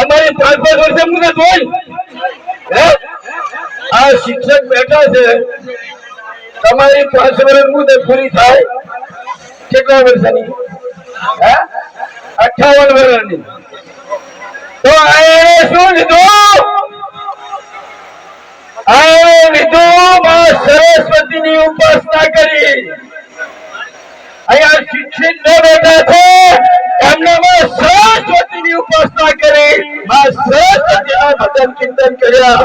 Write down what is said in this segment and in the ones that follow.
અમારી પાંચ પાંચ વર્ષે મુદત હોય આ શિક્ષક બેઠા છે. તમારી પાંચ વર્ષ મુદત પૂરી થાય. કેટલા વર્ષની? હે? અઠાવન વર્ષની તો એણે શું લીધું? આને લીધું માં સરસ્વતીની ઉપાસના કરી. અહીંયા શિક્ષિત ન બેઠા છે. એમને માં સરસ્વતીની ઉપાસના કરી. માં સરસ્વતીના ભજન કીર્તન કર્યા.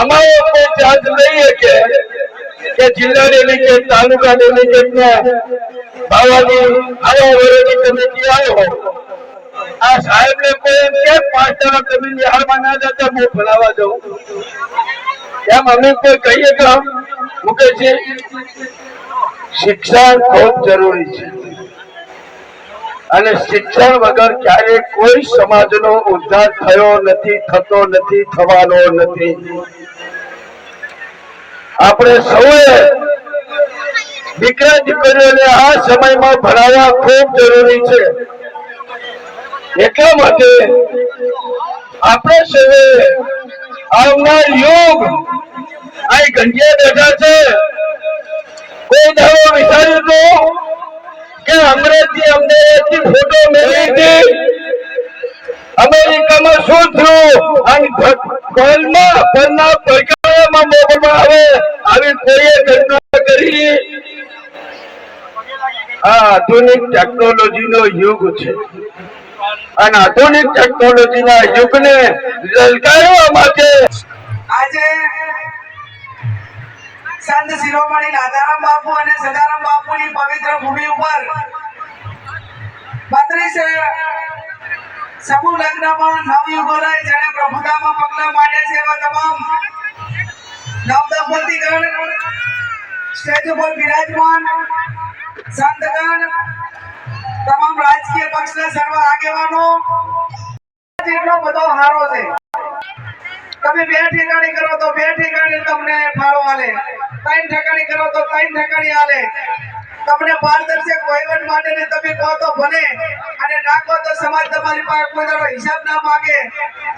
અમારે કોઈ ચાર્જ લઈએ કે કે જિલ્લા ડેલિગેટ તાલુકા ડેલિગેટ ને બાવાની આવા વર્ષની કમિટી આવ્યો આ સાહેબ ને કોઈ એમ કે પાંચ જણા તમે નિહાળમાં ના જતા, હું ભણાવવા જવું એમ અમે કોઈ કહીએ આમ મૂકે છે. શિક્ષણ ખૂબ જરૂરી છે. અને શિક્ષણ વગર ક્યારેય કોઈ સમાજનો ઉદ્ધાર થયો નથી, થતો નથી, થવાનો નથી. આપણે સૌએ દીકરા દીકરીઓને આ સમયમાં ભણાવવા ખૂબ જરૂરી છે. એટલા માટે આપણે સૌએ આવનાર યુગ આ ગંજિયા બેઠા છે. કોઈ દાવો વિચાર્યું તો કે અંગ્રેજી અમને ફોટો મેળવી હતી. અમેરિકામાં શું થયું? અને ગોલમાં પરના પડકારોમાં મોકલવામાં આવે, આવી કોઈએ ઘટના કરી આ આધુનિક ટેકનોલોજીનો યુગ છે. અને આધુનિક ટેકનોલોજીના યુગને લલકારવા માટે આજે સંત શિરોમણી રાધારામ બાપુ અને સદારામ બાપુની પવિત્ર ભૂમિ ઉપર બત્રીસે સમૂહ લગ્નમાં નવયુગોને જેણે પ્રભુતામાં પગલાં માંડ્યા છે. એવા તમામ નવ નવદંપતિગણ સ્ટેજ ઉપર બિરાજમાન સંતગણ તમામ રાજકીય પક્ષના સર્વ આગેવાનો. એટલો બધો હારો છે. તમે બે ઠેકાણી કરો તો બે ઠેકાણી તમને ફાળો આલે. ત્રણ ઠેકાણી કરો તો ત્રણ ઠેકાણી આલે. તમને પારદર્શક વહીવટ માટે ને તમે કહો તો ભલે અને ના કહો તો સમાજ તમારી પાસે કોઈ તારો હિસાબ ના માગે.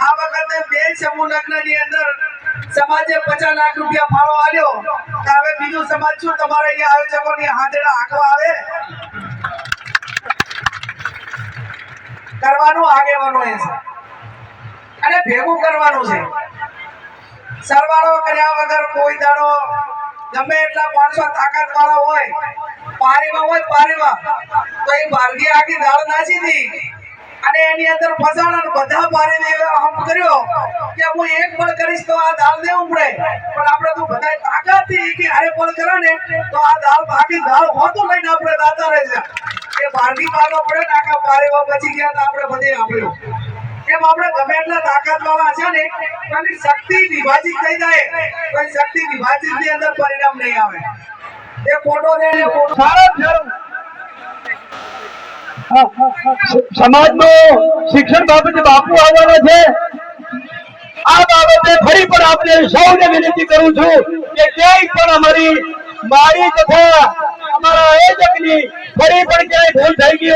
આ વખતે બે સમૂહ લગ્નની અંદર સમાજે પચાસ લાખ રૂપિયા ફાળો આલ્યો. હવે બીજું છું તમારે અહીંયા આયોજકોની હાજરા આંકવા આવે. કરવાનું આગેવાનો એ છે. અને ભેગું કરવાનું છે. સરવાળો કર્યા વગર કોઈ દાડો ગમે એટલા માણસો તાકાત વાળા હોય, પારીમાં હોય, પારીમાં, તો એ ભારગી આખી દાળ નાસી હતી અને એની અંદર ફસાણ બધા એવો હમ કર્યો કે હું એક પણ કરીશ તો આ દાળ ને ઉમડે પણ થી કે હારે પણ કરે ને, તો આ દાળ આખી દાળ હોતો લઈને આપણે દાતા રહે છે. કે ભારગી મારવો પડે ને, આખા પારીમાં બચી ગયા તો આપણે બધે આપ્યો એમ આપણે ગમે એટલા તાકાત વાળા છે ને એની શક્તિ વિભાજિત થઈ જાય. તો શક્તિ વિભાજિતની અંદર પરિણામ નહીં આવે. એ ફોટો છે ને ફોટો સમાજમાં શિક્ષણ બાબતે બાપુ આવવાના છે. આ બાબતે ફરી પણ આપણે સૌને વિનંતી કરું છું કે ક્યાંય પણ અમારી મારી તથા અમારા આયોજકની ફરી પણ ક્યાંય ભૂલ થઈ ગઈ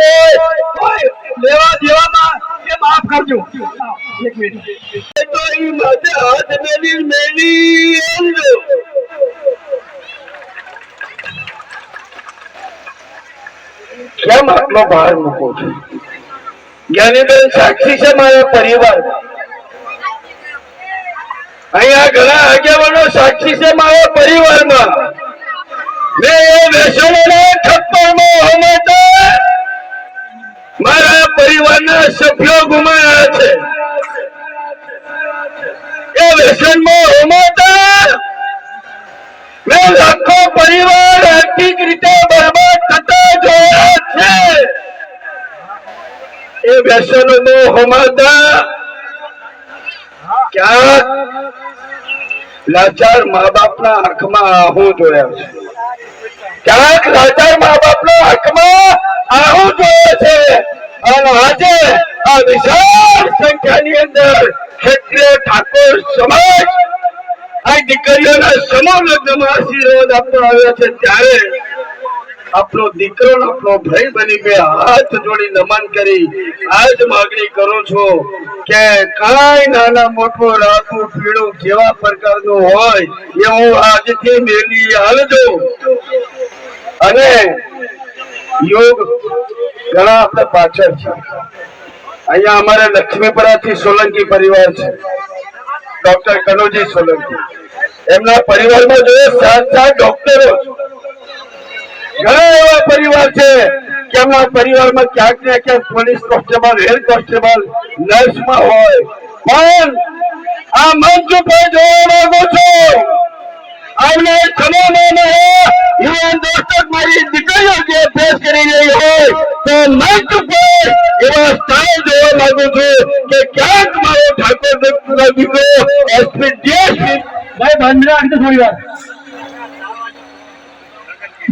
હોય લેવા દેવામાં એ માફ કરજો. એક મિનિટ. તો ઈ માથે હાથ મેલી મેલી આવજો કેમ આટલો ભાર મૂકો છો? જ્ઞાનીબેન સાક્ષી છે મારા પરિવાર. અહીંયા ઘણા આગેવાનો સાક્ષી છે મારા પરિવારમાં. મેં એ વ્યસનોના થપ્પડમાં હમાતા મારા પરિવારના સભ્યો ગુમાયા છે. એ વ્યસનમાં હમાતા મેં લાખો પરિવાર આર્થિક રીતે બરબાદ થતા જોયા છે. એ વ્યસનોમાં હમાતા ક્યાંક લાચાર મા બાપના આંખમાં આહું જોયા છે. ક્યાંક લાચાર મા બાપના આંખમાં આહું જોયા છે. આજે આ વિશાળ સંખ્યાની અંદર ક્ષત્રિય ઠાકોર સમાજ આ દીકરીઓના સમૂહ લગ્નમાં આશીર્વાદ આપવા આવ્યા છે. ત્યારે આપણો દીકરો આપનો ભાઈ બની મેં હાથ જોડી નમન કરી. આજ માગણી કરું છું કે કાંઈ નાના મોટું રાતું પીળું કેવા પ્રકારનું હોય એ હું આજથી મેલી આવજો અને યોગ ઘણા આપણે પાછળ છે. અહીંયા અમારે લક્ષ્મીપરાથી સોલંકી પરિવાર છે. ડોક્ટર કનુજી સોલંકી. એમના પરિવારમાં જોઈએ સાત સાત ડોક્ટરો છે. ઘણા એવા પરિવાર છે કે એમના પરિવારમાં ક્યાંક ને ક્યાંક પોલીસ કોન્સ્ટેબલ, હેડ કોન્સ્ટેબલ, નર્સમાં હોય. પણ આ મંચ ઉપર જોવા મારી દીકરીઓ જે અભ્યાસ કરી રહી હોય, તો મંચ ઉપર એવા સ્થળ જોવા માંગુ છું કે ક્યાંક મારો ઠાકોર દીકરો એસપી ભાઈ બંધ થોડી વાર.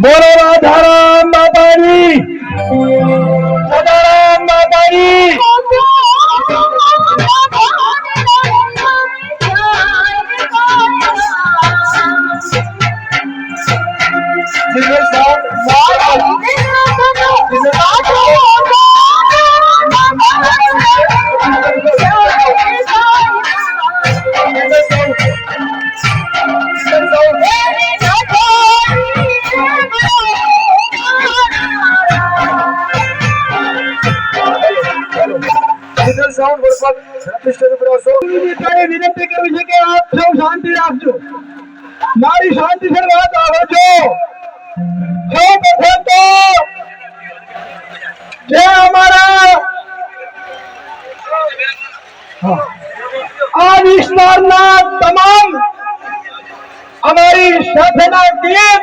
বড় রাধারাম বাবারি। রাধারাম বাবারি। બોલો રાધારામ બાપાની સદારામ પ્રવાસો મિત્રોએ વિનંતી કરવી છે કે આપ સૌ શાંતિ રાખજો. મારી શાંતિ વાત આવો છો. સૌ પ્રથમ તો. જે અમારા. આ વિસ્તારના તમામ અમારી સાથેના ટીમ